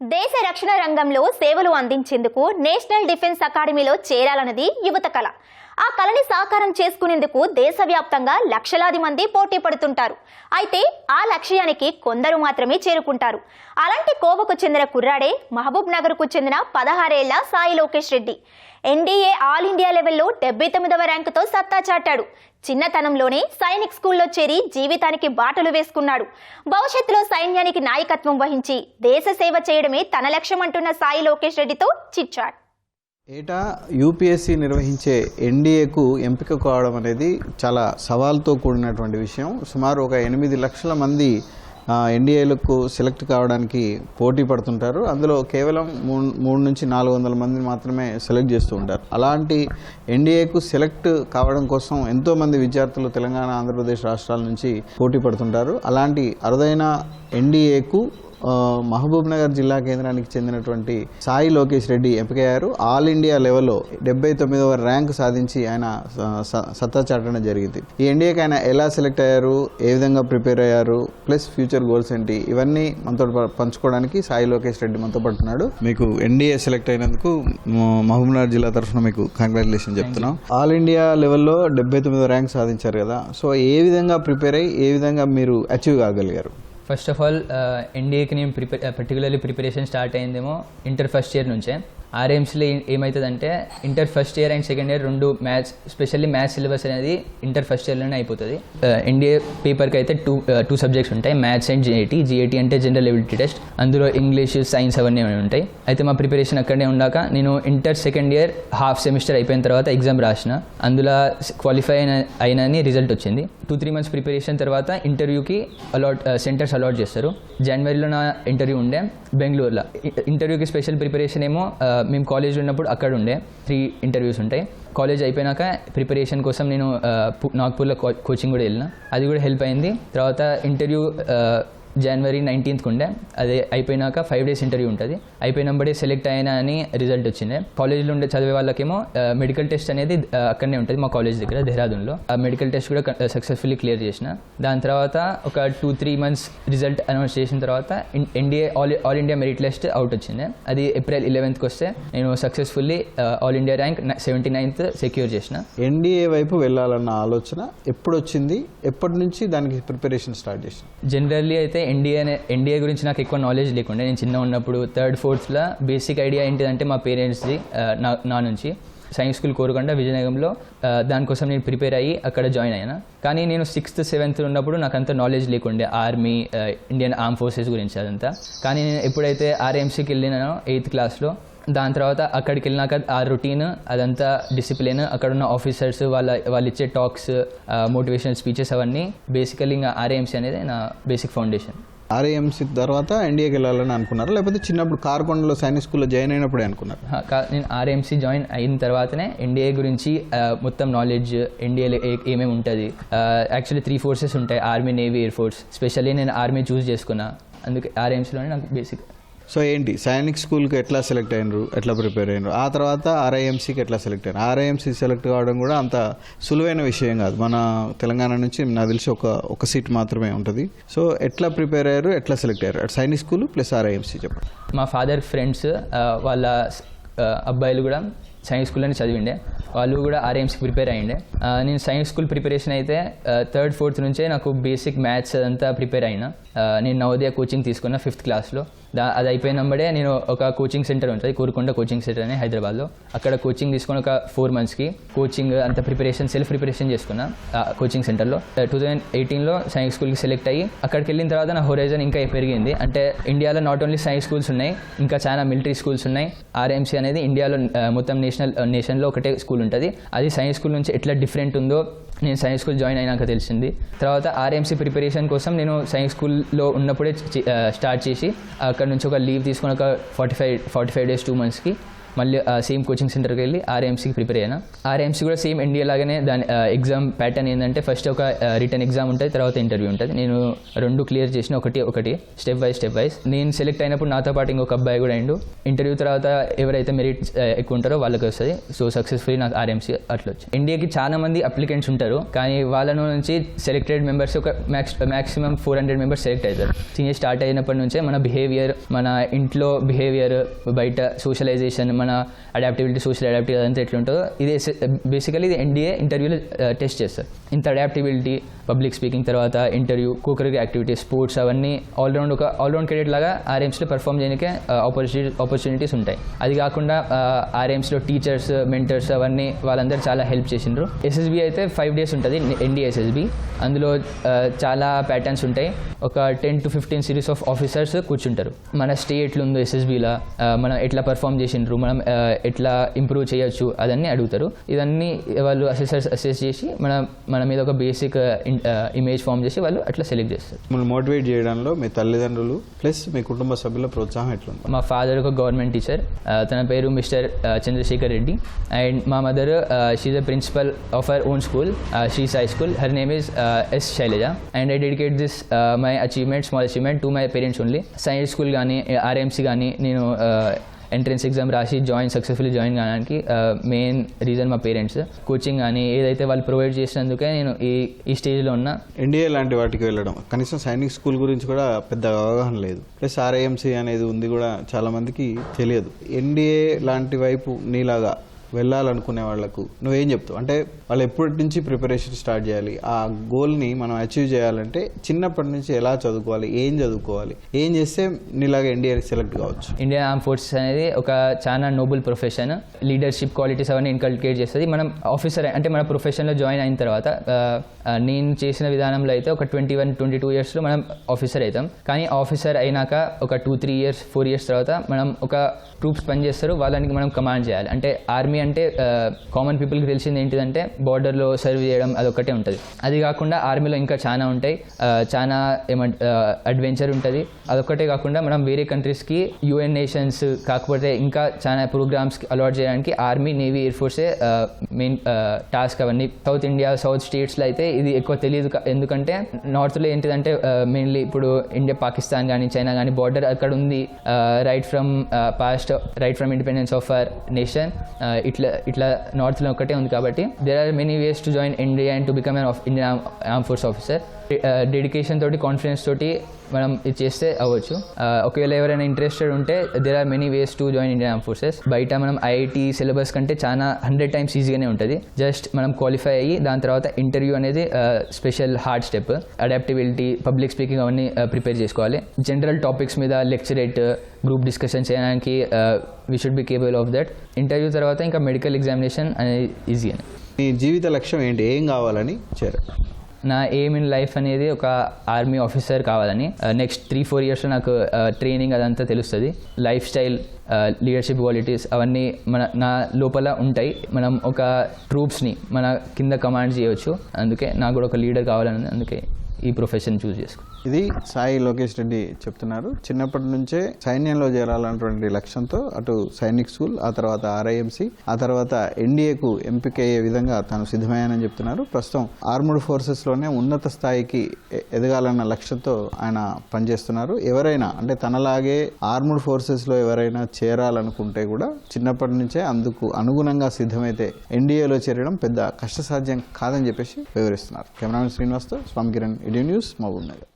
దేశ రక్షణ రంగంలో సేవలు అందించేందుకు నేషనల్ డిఫెన్స్ అకాడమీలో చేరాలన్నది యువత కళ ఆ కళని సాకారం చేసుకునేందుకు దేశవ్యాప్తంగా లక్షలాది మంది పోటీ పడుతుంటారు. అయితే ఆ లక్ష్యానికి కొందరు మాత్రమే చేరుకుంటారు. అలాంటి కోవకు చెందిన కుర్రాడే మహబూబ్ నగర్కు చెందిన పదహారేళ్ళ Sai Lokesh Reddy. NDA all India లెవెల్లో డెబ్బై తొమ్మిదవ ర్యాంకుతో సత్తా చాటాడు. చిన్నతనంలోనే సైనిక్ స్కూల్లో చేరి జీవితానికి బాటలు వేసుకున్నాడు. భవిష్యత్తులో సైన్యానికి నాయకత్వం వహించి దేశ సేవ చేయడమే తన లక్ష్యం అంటున్న సాయి లోకేష్ రెడ్డితో చిట్చాట్ ఏటా యూపీఎస్సీ నిర్వహించే ఎన్డీఏకు ఎంపిక కావడం అనేది చాలా సవాల్తో కూడినటువంటి విషయం. సుమారు ఒక ఎనిమిది లక్షల మంది ఎన్డీఏలకు సెలెక్ట్ కావడానికి పోటీ పడుతుంటారు. అందులో కేవలం మూడు మూడు నుంచి నాలుగు వందల మంది మాత్రమే సెలెక్ట్ చేస్తూ ఉంటారు. అలాంటి ఎన్డీఏకు సెలెక్ట్ కావడం కోసం ఎంతోమంది విద్యార్థులు తెలంగాణ ఆంధ్రప్రదేశ్ రాష్ట్రాల నుంచి పోటీ పడుతుంటారు. అలాంటి అరుదైన ఎన్డీఏకు మహబూబ్ నగర్ జిల్లా కేంద్రానికి చెందినటువంటి సాయి లోకేష్ రెడ్డి ఎంపికయ్యారు. ఆల్ ఇండియా లెవెల్లో డెబ్బై తొమ్మిదవ ర్యాంక్ సాధించి ఆయన సత్తా చాటడం జరిగింది. ఈ ఎన్డీఏకి ఆయన ఎలా సెలెక్ట్ అయ్యారు? ఏ విధంగా ప్రిపేర్ అయ్యారు? ప్లస్ ఫ్యూచర్ గోల్స్ ఏంటి? ఇవన్నీ మనతో పంచుకోవడానికి సాయి లోకేష్ రెడ్డి మనతో పడుతున్నాడు మీకు ఎన్డీఏ సెలెక్ట్ అయినందుకు మ- మహబూబ్ నగర్ జిల్లా తరఫున మీకు కంగ్రాచులేషన్ చెప్తున్నాం. ఆల్ ఇండియా లెవెల్లో డెబ్బై తొమ్మిదో ర్యాంక్ సాధించారు కదా. సో ఏ విధంగా ప్రిపేర్ అయ్యి ఏ విధంగా మీరు అచీవ్ కాగలిగారు? ఫస్ట్ ఆఫ్ ఆల్ ఎన్డీఏకి నేను ప్రిపేర్ పర్టికులర్లీ ప్రిపరేషన్ స్టార్ట్ అయిందేమో ఇంటర్ ఫస్ట్ ఇయర్ నుంచే. ఆర్ఎమ్స్లో ఏమవుతుందంటే inter first year and second year రెండు మ్యాథ్స్ స్పెషల్లీ మ్యాథ్స్ సిలబస్ అనేది ఇంటర్ ఫస్ట్ ఇయర్లోనే అయిపోతుంది. ఎన్డీఏ పేపర్కి అయితే టూ టూ సబ్జెక్ట్స్ ఉంటాయి మ్యాథ్స్ అండ్ జిఏటీ జిఏటీ అంటే జనరల్ ఎబిలిటీ టెస్ట్ అందులో ఇంగ్లీష్ సైన్స్ అవన్నీ ఉంటాయి. అయితే మా ప్రిపరేషన్ అక్కడనే ఉండాక నేను inter second year half semester అయిపోయిన తర్వాత ఎగ్జామ్ రాసిన. అందులో క్వాలిఫై అయిన అయినని రిజల్ట్ వచ్చింది. టూ త్రీ మంత్స్ ప్రిపరేషన్ తర్వాత ఇంటర్వ్యూకి అలాట్ సెంటర్స్ అలాట్ చేస్తారు. జనవరిలో నా ఇంటర్వ్యూ ఉండే బెంగళూరులో. ఇంటర్వ్యూకి స్పెషల్ ప్రిపరేషన్ ఏమో మేము కాలేజ్ ఉన్నప్పుడు అక్కడ ఉండే. త్రీ ఇంటర్వ్యూస్ ఉంటాయి. కాలేజ్ అయిపోయినాక ప్రిపరేషన్ కోసం నేను నాగ్పూర్లో కోచింగ్ కూడా వెళ్ళిన. అది కూడా హెల్ప్ అయింది. తర్వాత ఇంటర్వ్యూ జనవరి నైన్టీన్త్కి ఉండే. అది అయిపోయినాక ఫైవ్ డేస్ ఇంటర్వ్యూ ఉంటుంది. అయిపోయినప్పుడే సెలెక్ట్ అయినా అని రిజల్ట్ వచ్చింది. కాలేజ్లో ఉండే చదివే వాళ్ళకేమో మెడికల్ టెస్ట్ అనేది అక్కడనే ఉంటుంది మా కాలేజ్ దగ్గర దేహరాదూన్లో. ఆ మెడికల్ టెస్ట్ కూడా సక్సెస్ఫుల్లీ క్లియర్ చేసిన. దాని తర్వాత ఒక two three months result announce చేసిన తర్వాత NDA all all India merit list out వచ్చింది. అది ఏప్రిల్ ఇలెవెన్త్కి వస్తే నేను successfully all India rank seventy ninth secure చేసిన. ఎన్డీఏ వైపు వెళ్ళాలన్న ఆలోచన ఎప్పుడు వచ్చింది ఎప్పటి నుంచి దానికి ప్రిపరేషన్ స్టార్ట్ చేసింది జనరల్లీ అయితే ఎన్డీఏ ఎన్డీఏ గురించి నాకు ఎక్కువ నాలెడ్జ్ లేకుండే. నేను చిన్న ఉన్నప్పుడు థర్డ్ ఫోర్త్లో బేసిక్ ఐడియా ఏంటిదంటే మా పేరెంట్స్ది నా నా నుంచి. సైన్స్ స్కూల్ కోరుకొండ విజయనగరంలో దానికోసం నేను ప్రిపేర్ అయ్యి అక్కడ జాయిన్ అయ్యాను కానీ నేను సిక్స్త్ సెవెంత్ ఉన్నప్పుడు నాకు అంత నాలెడ్జ్ లేకుండే ఆర్మీ ఇండియన్ ఆర్మ్ ఫోర్సెస్ గురించి అదంతా. కానీ నేను ఎప్పుడైతే ఆర్ఎంసీకి వెళ్ళినానో ఎయిత్ క్లాస్లో దాని తర్వాత అక్కడికి వెళ్ళినాక ఆ రొటీన్ అదంతా డిసిప్లిన్ అక్కడ ఉన్న ఆఫీసర్స్ వాళ్ళ వాళ్ళు ఇచ్చే టాక్స్ మోటివేషనల్ స్పీచెస్ అవన్నీ బేసికలీ ఇంకా ఆర్ఏఎంసీ అనేది నా బేసిక్ ఫౌండేషన్ ఆర్ఏఎంసీ తర్వాత ఎన్డీఏకి వెళ్ళాలని అనుకున్నారు? లేకపోతే చిన్నప్పుడు కార్కొండలో సైనిక్ స్కూల్లో జాయిన్ అయినప్పుడే అనుకున్నారు? నేను ఆర్ఎంసీ జాయిన్ అయిన తర్వాతనే ఎన్డీఏ గురించి మొత్తం నాలెడ్జ్ ఎన్డీఏలో ఏమేమి ఉంటుంది? యాక్చువల్లీ త్రీ ఫోర్సెస్ ఉంటాయి army navy air force specially నేను ఆర్మీ చూస్ చేసుకున్నా. అందుకే ఆర్ఎంసీలోనే నాకు బేసిక్ సో ఏంటి? సైనిక్ స్కూల్కి ఎట్లా సెలెక్ట్ అయినరు? ఎట్లా ప్రిపేర్ అయినరు? ఆ తర్వాత ఆర్ఐఎంసీకి ఎట్లా సెలెక్ట్ అయినారు? ఆర్ఐఎంసీ సెలెక్ట్ కావడం కూడా అంత సులువైన విషయం కాదు. మన తెలంగాణ నుంచి నాకు తెలిసి ఒక ఒక సీట్ మాత్రమే ఉంటుంది. సో ఎట్లా ప్రిపేర్ అయ్యారు? ఎట్లా సెలెక్ట్ అయ్యారు? సైనిక్ స్కూల్ ప్లస్ ఆర్ఐఎంసీ చెప్పండి. మా ఫాదర్ ఫ్రెండ్స్ వాళ్ళ అబ్బాయిలు కూడా సైన్స్ స్కూల్లోనే చదివిండే. వాళ్ళు కూడా ఆర్ఎంసీకి ప్రిపేర్ అయ్యిండే. నేను సైన్స్ స్కూల్ ప్రిపరేషన్ అయితే థర్డ్ ఫోర్త్ నుంచే నాకు బేసిక్ మ్యాథ్స్ అదంతా ప్రిపేర్ అయినా. నేను నవోదయ కోచింగ్ తీసుకున్న ఫిఫ్త్ క్లాస్లో. దా అది అయిపోయిన వెంబడే నేను ఒక కోచింగ్ సెంటర్ ఉంటుంది కోరుకొండ కోచింగ్ సెంటర్ అని హైదరాబాద్లో. అక్కడ కోచింగ్ తీసుకుని ఒక ఫోర్ మంత్స్కి కోచింగ్ అంత ప్రిపరేషన్ సెల్ఫ్ ప్రిపరేషన్ చేసుకున్నా కోచింగ్ సెంటర్లో టూ థౌజండ్ ఎయిటీన్లో సైన్స్ స్కూల్కి సెలెక్ట్ అయ్యి అక్కడికి వెళ్ళిన తర్వాత నా హోరైజన్ ఇంకా పెరిగింది. అంటే ఇండియాలో నాట్ ఓన్లీ సైన్స్ స్కూల్స్ ఉన్నాయి ఇంకా చాలా మిలిటరీ స్కూల్స్ ఉన్నాయి. ఆర్ఎంసీ అనేది ఇండియాలో మొత్తం నేషనల్ నేషన్లో ఒకటే స్కూల్ ఉంటుంది. అది సైన్స్ స్కూల్ నుంచి ఎట్లా డిఫరెంట్ ఉందో నేను సైన్స్ స్కూల్ జాయిన్ అయినాక తెలిసింది. తర్వాత ఆర్ఎంసీ ప్రిపరేషన్ కోసం నేను సైన్స్ స్కూల్లో ఉన్నప్పుడే స్టార్ట్ చేసి అక్కడ నుంచి ఒక లీవ్ తీసుకుని ఒక forty five forty five days two మంత్స్కి మళ్ళీ సేమ్ కోచింగ్ సెంటర్కి వెళ్ళి ఆర్ఎంసీకి ప్రిపేర్ అయ్యాను ఆర్ఎంసీ కూడా సేమ్ ఎన్డీఏ లాగానే దాని ఎగ్జామ్ ప్యాటర్న్ ఏంటంటే ఫస్ట్ ఒక రిటర్న్ ఎగ్జామ్ ఉంటుంది తర్వాత ఇంటర్వ్యూ ఉంటుంది. నేను రెండు క్లియర్ చేసిన ఒకటి ఒకటి స్టెప్ బై స్టెప్ వైజ్ నేను సెలెక్ట్ అయినప్పుడు నాతో పాటు ఇంకొక అబ్బాయి కూడా అయిండు ఇంటర్వ్యూ తర్వాత ఎవరైతే మెరిట్ ఎక్కువ ఉంటారో వాళ్ళకి వస్తుంది. సో సక్సెస్ఫుల్లీ నాకు ఆర్ఎంసీ అట్లా వచ్చి ఇండియాకి చాలా మంది అప్లికెంట్స్ ఉంటారు కానీ వాళ్ళ నుంచి సెలెక్టెడ్ మెంబర్స్ ఒక max maximum four hundred members select అవుతారు. సీనియర్ స్టార్ట్ అయినప్పటి నుంచే మన బిహేవియర్ మన ఇంట్లో బిహేవియర్ బయట సోషలైజేషన్ మన అడాప్టివిటీ సోషల్ అడాప్టిబిలిటీ అంతా ఎట్లుంటుందో. ఇది బేసికలీ ఇది ఎన్డీఏ ఇంటర్వ్యూలో టెస్ట్ చేస్తారు. ఇంత అడాప్టిబిలిటీ పబ్లిక్ స్పీకింగ్ తర్వాత ఇంటర్వ్యూ కుకర్ యాక్టివిటీస్ స్పోర్ట్స్ అవన్నీ ఆల్రౌండ్ ఒక ఆల్రౌండ్ కెరీర్ లాగా ఆర్ఎమ్స్లో పర్ఫామ్ చేయడానికి ఆపర్చునిటీ ఆపర్చునిటీస్ ఉంటాయి. అది కాకుండా ఆర్ఎమ్స్లో టీచర్స్ మెంటర్స్ అవన్నీ వాళ్ళందరూ చాలా హెల్ప్ చేసిండ్రు. ఎస్ఎస్బి అయితే ఫైవ్ డేస్ ఉంటుంది ఎన్డీఎస్ఎస్బి అందులో చాలా ప్యాటర్న్స్ ఉంటాయి. ఒక ten to fifteen series of officers కూర్చుంటారు. మన స్టే ఎట్లుందో ఎస్ఎస్బిలో మనం ఎట్లా పర్ఫామ్ చేసిండ్రు మనం ఎట్లా ఇంప్రూవ్ చేయొచ్చు అదన్నీ అడుగుతారు. ఇవన్నీ వాళ్ళు అసెసర్స్ అసెస్ చేసి మన మన మీద ఒక బేసిక్ ఇమేజ్ ఫామ్ చేసి వాళ్ళు అట్లా సెలెక్ట్ చేస్తారు. మిమ్మల్ని మోటివేట్ చేయడంలో మీ తల్లిదండ్రులు ప్లస్ మీ కుటుంబ సభ్యుల ప్రోత్సాహం ఎట్లుంది? మా ఫాదర్ ఒక గవర్నమెంట్ టీచర్ తన పేరు మిస్టర్ చంద్రశేఖర్ రెడ్డి. అండ్ మా mother she's the principal of our own school Shri Sai school her name is S Shailaja and I dedicate this my achievement small achievement to my parents only science school కానీ RMC కానీ నేను entrance exam రాసి join successfully join కావడానికి uh, main reason మా parents coaching కానీ ఏదైతే వాళ్ళు provide చేసినందుకే నేను ఈ ఈ స్టేజ్లో ఉన్నా. ఎన్డీఏ లాంటి వాటికి వెళ్ళడం. కనీసం సైనిక్ స్కూల్ గురించి కూడా పెద్ద అవగాహన లేదు. ప్లస్ ఆర్ఐఎంసీ అనేది ఉంది కూడా చాలా మందికి తెలియదు. ఎన్డీఏ లాంటి వైపు నీలాగా వెళ్ళాలనుకునే వాళ్ళకు నువ్వేం చెప్తావు? అంటే వాళ్ళు ఎప్పటి నుంచి ప్రిపరేషన్ స్టార్ట్ చేయాలి? ఆ గోల్ని మనం అచీవ్ చేయాలంటే చిన్నప్పటి నుంచి ఎలా చదువుకోవాలి? ఏం చదువుకోవాలి? ఏం చేస్తే నీలాగా ఎన్డీఆర్ సెలెక్ట్ కావచ్చు? ఇండియన్ ఆర్మ్ ఫోర్సెస్ అనేది ఒక చాలా నోబుల్ ప్రొఫెషన్ లీడర్షిప్ క్వాలిటీస్ అవన్నీ ఇన్కల్కేట్ చేస్తుంది. మనం ఆఫీసర్ అంటే మన ప్రొఫెషన్లో జాయిన్ అయిన తర్వాత నేను చేసిన విధానంలో అయితే ఒక ట్వంటీ వన్ ట్వంటీ టూ ఇయర్స్లో మనం ఆఫీసర్ అవుతాం. కానీ ఆఫీసర్ అయినాక ఒక two three years four years తర్వాత మనం ఒక ట్రూప్స్ పనిచేస్తారు. వాళ్ళని మనం కమాండ్ చేయాలి. అంటే ఆర్మీ అంటే కామన్ పీపుల్కి తెలిసింది ఏంటిదంటే బార్డర్లో సర్వ్ చేయడం అదొక్కటే ఉంటుంది. అది కాకుండా ఆర్మీలో ఇంకా చాలా ఉంటాయి. చాలా ఏమంట అడ్వెంచర్ ఉంటుంది. అదొక్కటే కాకుండా మనం వేరే కంట్రీస్కి యుఎన్ నేషన్స్ కాకపోతే ఇంకా చాలా ప్రోగ్రామ్స్కి అలాట్ చేయడానికి ఆర్మీ నేవీ ఎయిర్ ఫోర్సే మెయిన్ టాస్క్ అవన్నీ. సౌత్ ఇండియా సౌత్ స్టేట్స్లో అయితే ఇది ఎక్కువ తెలియదు ఎందుకంటే నార్త్లో ఏంటిదంటే మెయిన్లీ ఇప్పుడు ఇండియా పాకిస్తాన్ కానీ చైనా కానీ బార్డర్ అక్కడ ఉంది. Right from past right from independence of our nation ఇట్లా ఇట్లా నార్త్లో ఒకటే ఉంది కాబట్టి there are many ways to join India and to become an Indian arm force officer Uh, dedication తోటి కాన్ఫిడెన్స్ తోటి మనం ఇది చేస్తే అవ్వచ్చు. Uh, ఒకవేళ ఎవరైనా ఇంట్రెస్టెడ్ ఉంటే there are many ways to join Indian arm forces బయట మనం ఐఐటి సిలబస్ కంటే చాలా హండ్రెడ్ టైమ్స్ ఈజీగానే ఉంటుంది. జస్ట్ మనం క్వాలిఫై అయ్యి దాని తర్వాత ఇంటర్వ్యూ అనేది special hard step adaptability public speaking అవన్నీ uh, ప్రిపేర్ చేసుకోవాలి. జనరల్ టాపిక్స్ మీద లెక్చరేట్ గ్రూప్ డిస్కషన్ చేయడానికి we should be capable of that interview తర్వాత ఇంకా మెడికల్ ఎగ్జామినేషన్ అనేది ఈజీ అని నీ జీవిత లక్ష్యం ఏంటి? ఏం కావాలని చేర నా ఎయిమ్ ఇన్ లైఫ్ అనేది ఒక ఆర్మీ ఆఫీసర్ కావాలని. నెక్స్ట్ త్రీ ఫోర్ ఇయర్స్లో నాకు uh, ట్రైనింగ్ అదంతా తెలుస్తుంది. లైఫ్ స్టైల్ లీడర్షిప్ క్వాలిటీస్ అవన్నీ మన నా లోపల ఉంటాయి. మనం ఒక ట్రూప్స్ని మన కింద కమాండ్ చేయవచ్చు అందుకే నాకు కూడా ఒక లీడర్ కావాలని అందుకే ఈ ప్రొఫెషన్ చూస్ చేసుకో ఇది సాయి లోకేష్ రెడ్డి చెప్తున్నారు. చిన్నప్పటి నుంచే సైన్యంలో చేరాలన్నటువంటి లక్ష్యంతో అటు సైనిక్ స్కూల్ ఆ తర్వాత ఆర్ఐఎంసి ఆ తర్వాత ఎన్డీఏకు ఎంపిక అయ్యే విధంగా తాను సిద్ధమయ్యానని చెప్తున్నారు. ప్రస్తుతం ఆర్ముడ్ ఫోర్సెస్లోనే ఉన్నత స్థాయికి ఎదగాలన్న లక్ష్యంతో ఆయన పనిచేస్తున్నారు. ఎవరైనా అంటే తనలాగే ఆర్ముడ్ ఫోర్సెస్లో ఎవరైనా చేరాలనుకుంటే కూడా చిన్నప్పటి నుంచే అందుకు అనుగుణంగా సిద్ధమైతే ఎన్డీఏలో చేరడం పెద్ద కష్టసాధ్యం కాదని చెప్పేసి వివరిస్తున్నారు. కెమెరామెన్ శ్రీనివాస్తో స్వామి కిరణ్ ఇడియో న్యూస్ మహబూబ్ నగర్.